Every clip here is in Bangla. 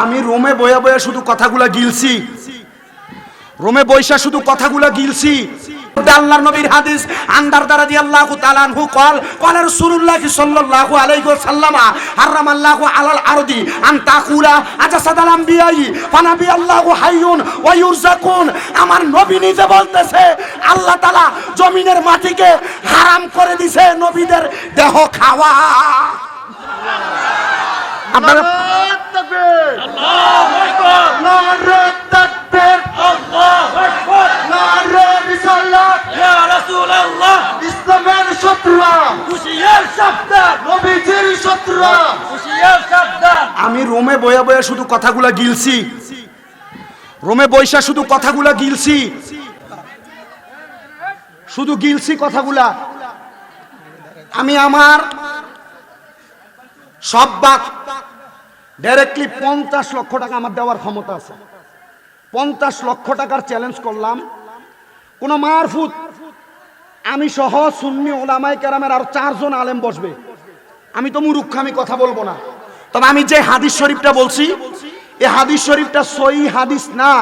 আমি রোমে বয়া বয়া শুধু কথাগুলা গিলছি। রোমে বৈশা শুধু কথাগুলা গিলছি। আল্লাহর নবীর হাদিস আন্দার দ্বারা দি আল্লাহ তালানহু কল কল রাসূলুল্লাহ সাল্লাল্লাহু আলাইহি ওয়াসাল্লাম হারাম আল্লাহ আলাল আরদি, আন তাকুলা আজা সাদাল আম্বিয়াই ফানাবি আল্লাহু হাইয়ুন ওয়া ইউরজাকুন। আমার নবী নিজে বলতেছে, আল্লাহ তাআলা জমিনের মাটিকে হারাম করে দিছে নবীদের দেহ খাওয়া। আপনারা ইসলামের শত্রুরা নবীজির শত্রুরা আমি রোমে বয়া বয়া শুধু কথাগুলা গিলছি। রোমে বৈশা শুধু কথাগুলা গিলছি। শুধু গিলছি কথাগুলা। আমি আমার সব বাক ডাইরেক্টলি পঞ্চাশ লক্ষ টাকা আমার দেওয়ার ক্ষমতা আছে। পঞ্চাশ লক্ষ টাকার চ্যালেঞ্জ করলাম। কোন মারফুত। আমি সহ সুন্নি ওলামাই কেরামের আর চারজন আলেম বসবে। আমি তো মুরুক্ষ আমি কথা বলব না। তবে আমি যে হাদিস শরীফটা বলছি এই হাদিস শরীফটা সই হাদিস না।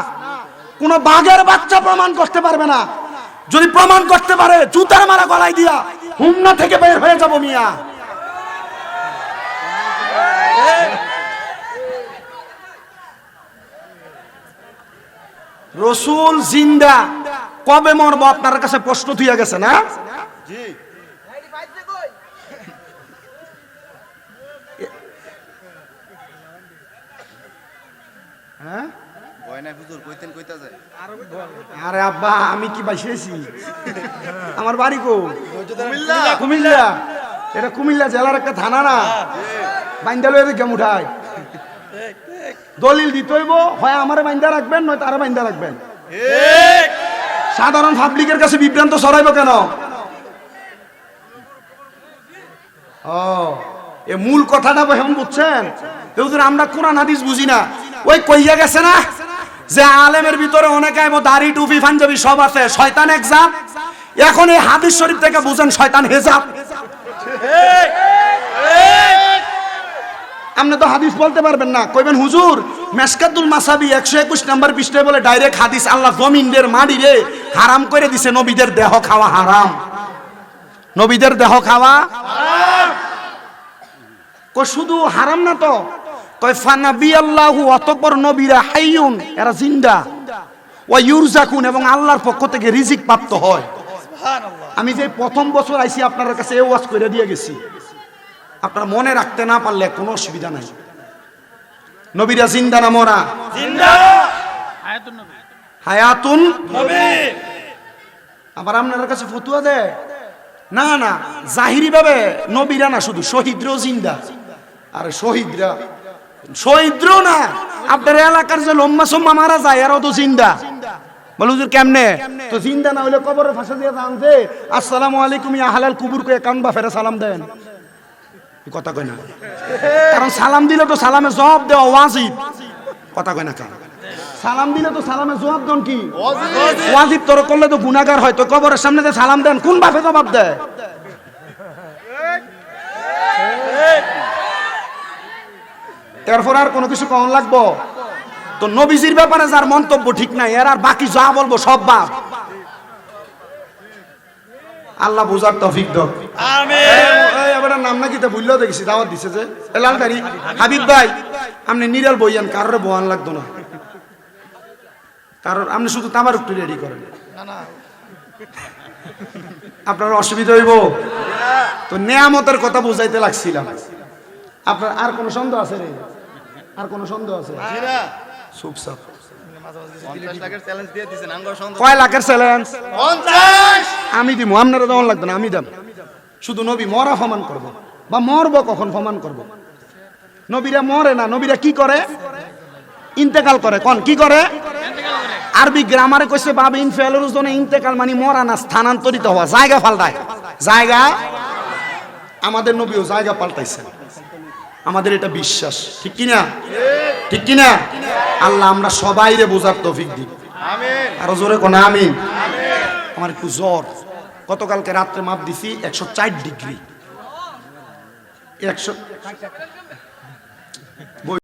কোন বাঘের বাচ্চা প্রমাণ করতে পারবে না। যদি প্রমাণ করতে পারে, জুতার মারা গলায় দিয়া হুমনা থেকে বের হয়ে যাব মিয়া। রসুল জিন্দা। কবে মরবো? আপনার কাছে প্রশ্ন থুইয়া গেছে না? হ্যাঁ? আরে আব্বা আমি কি আমার বাড়ি কো? কুমিল্লা। এটা কুমিল্লা জেলার একটা থানা না? বাইন্দা লয়ে কেমন উঠায় দলিল দিতে হইব হয় আমারে বাইন্দা রাখবেন নয় তারা বাইন্দা রাখবেন। সাধারণ পাবলিকের কাছে বিভ্রান্ত ছড়াইব কেন? ও এ মূল কথাটা এখন বুঝছেন? আমরা কোরআন হাদিস বুঝি না। ওই কইয়া গেছে না যে আলেমের ভিতরে অনেক আইব দাড়ি টুপি পাঞ্জাবি সব আছে। শয়তান এক জাত। এখন এই হাদিস শরীফ থেকে বুঝেন শয়তান হেজাব। আপনি তো হাদিস বলতে পারবেন না। কইবেন, হুজুর মেসকাতুল মাসাবি একশো একুশ নাম্বার পৃষ্ঠায় বলে ডাইরেক্ট হাদিস আল্লাহ জমিনদের মাটি রে, হারাম করে দিছে নবীদের দেহ খাওয়া হারাম। নবীদের দেহ খাওয়া কই শুধু হারাম না তো? কই ফানাবি আল্লাহ, অতঃপর নবীরা হাইয়ুন, এরা জিন্দা। ও ইউরজাকুন, এবং আল্লাহর পক্ষ থেকে রিজিক প্রাপ্ত হয়। আমি যে প্রথম বছর আইছি আপনার কাছে এ ওয়াজ করে দিয়ে গেছি। আপনার মনে রাখতে না পারলে কোনো অসুবিধা নাই। নবীরা জিন্দা না মরা? হায়াতুন আবার আপনার কাছে ফতুয়া দেয়? না না জাহিরি ভাবে নবীরা না শুধু শহীদরাও জিন্দা। আরে শহীদরা শহীদরাও না আপনার এলাকার যে লম্বা সম্মা মারা যায় এরাও তো জিন্দা। বলে হুজুর কেমনে? তো জিন্দা না হলে কবরের ফাঁসা দিয়ে জানছে আসসালামু আলাইকুম ইয়া হালাল কুবুর কে কান বা ফেরে সালাম দেন। কথা কয় না। কারণ সালাম দিলে তো সালামে জবাব দেওয়া ওয়াজিব। কথা কয় না কেন? সালাম দিলে তো সালামে জবাব দেন কি? ওয়াজিব তোর করলে তো গুনাহগার হয়। তো কবরের সামনে যে সালাম দেন, কোন বাপে জবাব দেয়? এরপর আর কোনো কিছু কমন লাগবো? তো নবীজির ব্যাপারে যার মন্তব্য ঠিক নাই, এর আর বাকি যা বলব সব বাপ। আল্লাহ বুঝার তফিক দক এই এবার নাম নাকি তা ভুললেও দেখছি দাওয়াত দিছে যে। এ লালদারি হাবিব ভাই আপনি নিরাল বইয়ান কারোর বোয়ান লাগতো না। কারণ আপনি শুধু তামার একটু রেডি করেন। আপনার অসুবিধা হইব। তো নেয়ামতের কথা বুঝাইতে লাগছিলাম। আপনার আর কোনো সন্দেহ আছে রে? আর কোনো সন্দেহ আছে? চুপচাপ কয় লাখের চ্যালেঞ্জ আমি দিব আপনারা যেমন লাগতো না আমি দাম শুধু নবী মরা ফমান করব বা মরব কখন ফমান করব? নবীরা মরে না নবীরা কি করে? ইন্তেকাল করে। কোন? কি করে? আরবি গ্রামারে কইছে বাবে ইনফেলের জন্য ইন্তেকাল মানে মরা না স্থানান্তরিত হওয়া। জায়গা পাল্টায়। জায়গা? আমাদের নবীও জায়গা পাল্টাইছেন। আমাদের এটা বিশ্বাস। ঠিক কি না ঠিক কি না আল্লাহ আমরা সবাই রে বোঝার তৌফিক দিই আরও জোরে কোন? আমিন। আমার একটু জ্বর। গতকালকে রাত্রে মাপ দিছি একশো চার ডিগ্রি। একশো